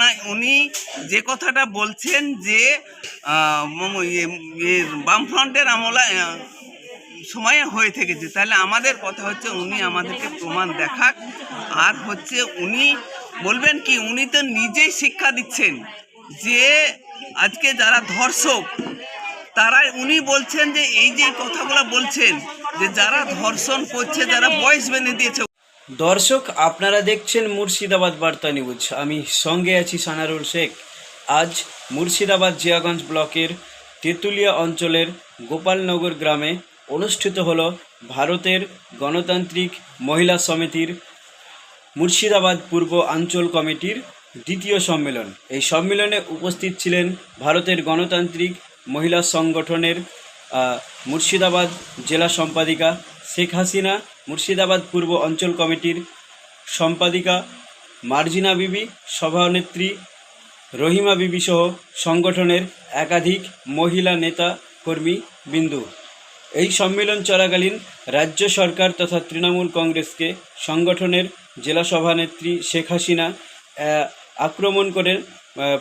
জামানায় উনি যে কথাটা বলছেন যে ইয়ে- ইয়ে বামফ্রন্টের আমলায় আহ, সময়ে হয়ে থেকেছে। তাহলে আমাদের কথা হচ্ছে উনি আমাদেরকে প্রমাণ দেখাক। আর হচ্ছে উনি বলবেন কি উনি তো নিজেই শিক্ষা দিচ্ছেন যে আজকে যারা ধর্ষক তারাই উনি বলছেন যে এই যে কথাগুলো বলছেন যে যারা ধর্ষণ করছে যারা বয়স বেঁধে দিয়েছে দর্শক, আপনারা দেখছেন মুর্শিদাবাদ বার্তা নিউজ। আমি সঙ্গে আছি সানারুল শেখ। আজ মুর্শিদাবাদ জিয়াগঞ্জ ব্লকের তেঁতুলিয়া অঞ্চলের গোপালনগর গ্রামে অনুষ্ঠিত হলো ভারতের গণতান্ত্রিক মহিলা সমিতির মুর্শিদাবাদ পূর্ব আঞ্চল কমিটির দ্বিতীয় সম্মেলন। এই সম্মেলনে উপস্থিত ছিলেন ভারতের গণতান্ত্রিক মহিলা সংগঠনের মুর্শিদাবাদ জেলা সম্পাদিকা শেখ হাসিনা মুর্শিদাবাদ পূর্ব অঞ্চল কমিটির সম্পাদিকা মার্জিনা বিবি, সভানেত্রী রহিমা বিবি সহ সংগঠনের একাধিক মহিলা নেতা কর্মী বিন্দু। এই সম্মেলন চলাকালীন রাজ্য সরকার তথা তৃণমূল কংগ্রেসকে সংগঠনের জেলা সভানেত্রী শেখ হাসিনা আক্রমণ করেন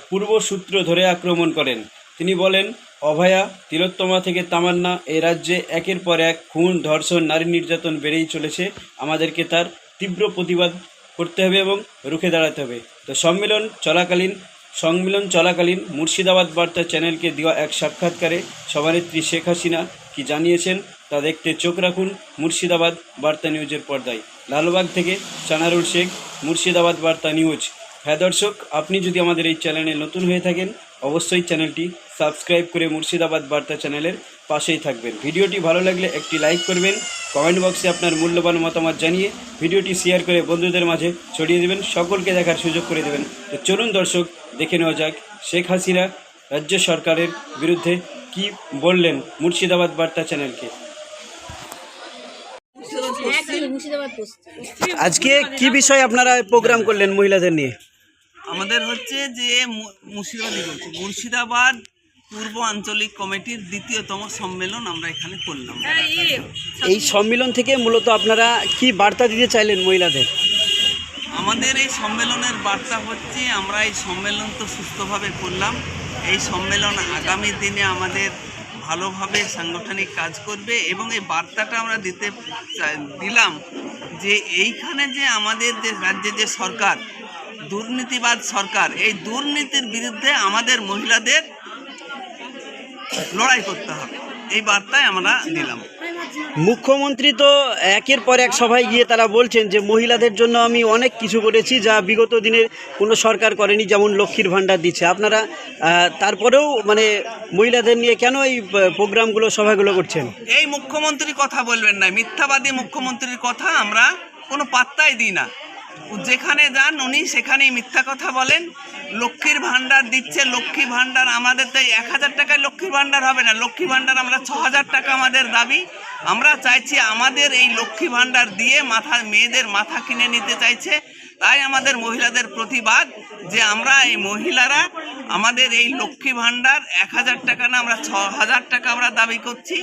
পূর্ব সূত্র ধরে আক্রমণ করেন। তিনি বলেন অভয়া, তিলোত্তমা থেকে তামান্না এ রাজ্যে একের পর এক খুন, ধর্ষণ, নারী নির্যাতন বেড়েই চলেছে। আমাদেরকে তার তীব্র প্রতিবাদ করতে হবে এবং রুখে দাঁড়াতে হবে। তো সম্মেলন চলাকালীন সম্মেলন চলাকালীন মুর্শিদাবাদ বার্তা চ্যানেলকে দেওয়া এক সাক্ষাৎকারে সভানেত্রী শেখ হাসিনা কি জানিয়েছেন তা দেখতে চোখ রাখুন মুর্শিদাবাদ বার্তা নিউজের পর্দায়। লালবাগ থেকে সানারুল শেখ, মুর্শিদাবাদ বার্তা নিউজ। হ্যাঁ দর্শক, আপনি যদি আমাদের এই চ্যানেলে নতুন হয়ে থাকেন অবশ্যই চ্যানেলটি সাবস্ক্রাইব করে মুর্শিদাবাদ বার্তা চ্যানেলের পাশেই থাকবেন। ভিডিওটি ভালো লাগলে একটি লাইক করবেন কমেন্ট বক্সে আপনার মূল্যবান মতামত জানিয়ে ভিডিওটি শেয়ার করে বন্ধুদের মাঝে ছড়িয়ে দেবেন সকলকে দেখার সুযোগ করে দেবেন। তো চলুন দর্শক দেখে নেওয়া যাক শেখ হাসিনা রাজ্য সরকারের বিরুদ্ধে কি বললেন মুর্শিদাবাদ বার্তা চ্যানেলকে। আজকে কি বিষয়ে আপনারা প্রোগ্রাম করলেন মহিলাদের নিয়ে? আমাদের হচ্ছে যে মু- মুর্শিদাবাদই বলছি মুর্শিদাবাদ পূর্ব আঞ্চলিক কমিটির দ্বিতীয়তম সম্মেলন আমরা এখানে করলাম। এই সম্মেলন থেকে মূলত আপনারা কি বার্তা দিতে চাইলেন মহিলাদের? আমাদের এই সম্মেলনের বার্তা হচ্ছে আমরা এই সম্মেলন তো সুস্থভাবে করলাম। এই সম্মেলন আগামী দিনে আমাদের ভালোভাবে সাংগঠনিক কাজ করবে এবং এই বার্তাটা আমরা দিতে চাই- দিলাম যে এইখানে যে আমাদের যে রাজ্যে যে সরকার দুর্নীতিবাদ সরকার এই দুর্নীতির বিরুদ্ধে আমাদের মহিলাদের লড়াই করতে হবে। এই বার্তায় আমরা দিলাম। মুখ্যমন্ত্রী তো একের পর এক সভায় গিয়ে তারা বলছেন যে মহিলাদের জন্য আমি অনেক কিছু করেছি যা বিগত দিনের কোনো সরকার করেনি যেমন লক্ষ্মীর ভাণ্ডার দিচ্ছে। আপনারা তারপরেও মানে মহিলাদের নিয়ে কেন এই প্রোগ্রামগুলো সভাগুলো করছেন? এই মুখ্যমন্ত্রী কথা বলবেন না মিথ্যাবাদী মুখ্যমন্ত্রীর কথা আমরা কোনো পাত্তাই দিই না। যেখানে যান উনি সেখানেই মিথ্যা কথা বলেন। লক্ষ্মীর ভাণ্ডার দিচ্ছে লক্ষ্মী ভাণ্ডার আমাদের তো এক হাজার টাকায় লক্ষ্মীর ভাণ্ডার হবে না। লক্ষ্মী ভাণ্ডার আমরা ছ হাজার টাকা আমাদের দাবি। আমরা চাইছি আমাদের এই লক্ষ্মী ভাণ্ডার দিয়ে মাথা, মেয়েদের মাথা কিনে নিতে চাইছে। তাই আমাদের মহিলাদের প্রতিবাদ যে আমরা এই মহিলারা আমাদের এই লক্ষ্মী ভাণ্ডার এক হাজার টাকা না, আমরা ছ হাজার টাকা আমরা দাবি করছি।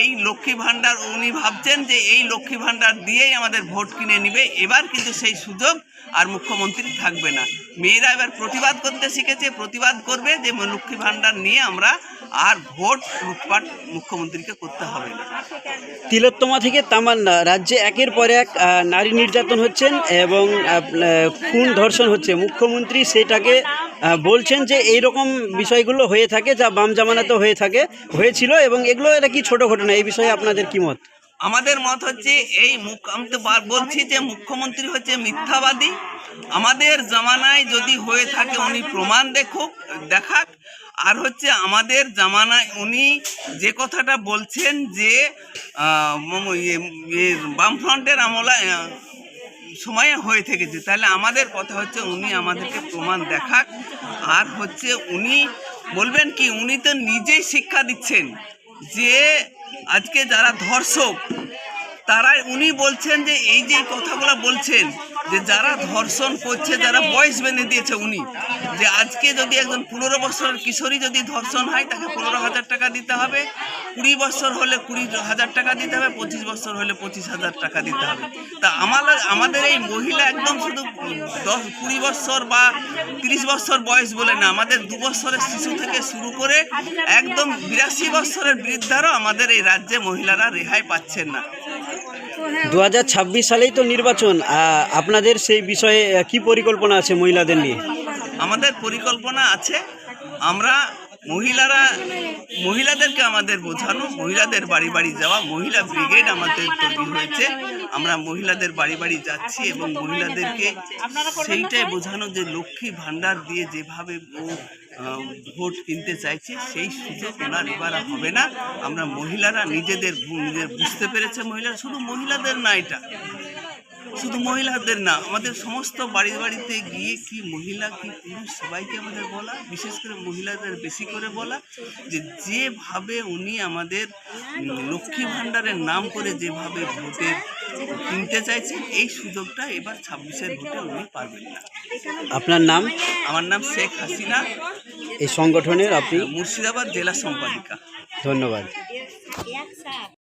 এই লক্ষ্মী ভাণ্ডার উনি ভাবছেন যে এই লক্ষ্মী ভাণ্ডার দিয়েই আমাদের ভোট কিনে নিবে। এবার কিন্তু সেই সুযোগ আর মুখ্যমন্ত্রী থাকবে না। মেয়েরা এবার প্রতিবাদ করতে শিখেছে, প্রতিবাদ করবে যে লক্ষ্মী ভাণ্ডার নিয়ে আমরা আর ভোট লুটপাট মুখ্যমন্ত্রীকে করতে হবে না। তিলোত্তমা থেকে তামান্না, রাজ্যে একের পর এক নারী নির্যাতন হচ্ছেন এবং খুন ধর্ষণ হচ্ছে। মুখ্যমন্ত্রী সেটাকে বলছেন যে এই রকম বিষয়গুলো হয়ে থাকে যা বাম জামানাতে হয়ে থাকে হয়েছিল এবং এগুলো এটা কি ছোট ঘটনা? এই বিষয়ে আপনাদের কি মত? আমাদের মত হচ্ছে এই মুখ আমি তো বলছি যে মুখ্যমন্ত্রী হচ্ছে মিথ্যাবাদী। আমাদের জামানায় যদি হয়ে থাকে উনি প্রমাণ দেখুক দেখাক। আর হচ্ছে আমাদের জামানায় উনি যে কথাটা বলছেন যে ইয়ে ইয়ে বামফ্রন্টের আমলায় আহ, সময়ে হয়ে থেকেছে। তাহলে আমাদের কথা হচ্ছে উনি আমাদেরকে প্রমাণ দেখাক। আর হচ্ছে উনি বলবেন কি, উনি তো নিজেই শিক্ষা দিচ্ছেন যে আজকে যারা ধর্ষক তারাই উনি বলছেন যে এই যে কথাগুলো বলছেন, যে যারা ধর্ষণ করছে, যারা বয়স বেঁধে দিয়েছে উনি, যে আজকে যদি একজন পনেরো বছরের কিশোরী যদি ধর্ষণ হয়, তাকে পনেরো হাজার টাকা দিতে হবে। কুড়ি বছর হলে কুড়ি হাজার টাকা দিতে হবে, পঁচিশ বছর হলে পঁচিশ হাজার টাকা দিতে হবে। তা আমার আমাদের এই মহিলা একদম শুধু দশ, কুড়ি বছর বা তিরিশ বছর বয়স বলে না, আমাদের দু বছরের শিশু থেকে শুরু করে একদম বিরাশি বছরের বৃদ্ধারও আমাদের এই রাজ্যে মহিলারা রেহাই পাচ্ছেন না। দু হাজার ছাব্বিশ সালেই তো নির্বাচন আপনাদের সেই বিষয়ে কি পরিকল্পনা আছে মহিলাদের নিয়ে? আমাদের পরিকল্পনা আছে, আমরা মহিলারা, মহিলাদেরকে আমাদের বোঝানো, মহিলাদের বাড়ি বাড়ি যাওয়া, মহিলা ব্রিগেড আমাদের তৈরি হয়েছে। আমরা মহিলাদের বাড়ি বাড়ি যাচ্ছি এবং মহিলাদেরকে সেইটাই বোঝানো যে লক্ষ্মী ভাণ্ডার দিয়ে যেভাবে ভোট কিনতে চাইছে, সেই সুযোগ ওনার এবার হবে না। আমরা মহিলারা নিজেদের নিজের বুঝতে পেরেছে মহিলারা, শুধু মহিলাদের না এটা। শুধু মহিলাদের না আমাদের সমস্ত বাড়ি বাড়িতে গিয়ে কি মহিলা কি পুরুষ সবাইকে আমাদের বলা বিশেষ করে মহিলাদের বেশি করে বলা যে যেভাবে উনি আমাদের লক্ষ্মী ভাণ্ডারের নাম করে যেভাবে ভোটে কিনতে চাইছেন এই সুযোগটা এবার ছাব্বিশের ভোটে উনি পারবেন না। আপনার নাম? আমার নাম শেখ হাসিনা। এই সংগঠনের আপনি? মুর্শিদাবাদ জেলা সম্পাদিকা। ধন্যবাদ।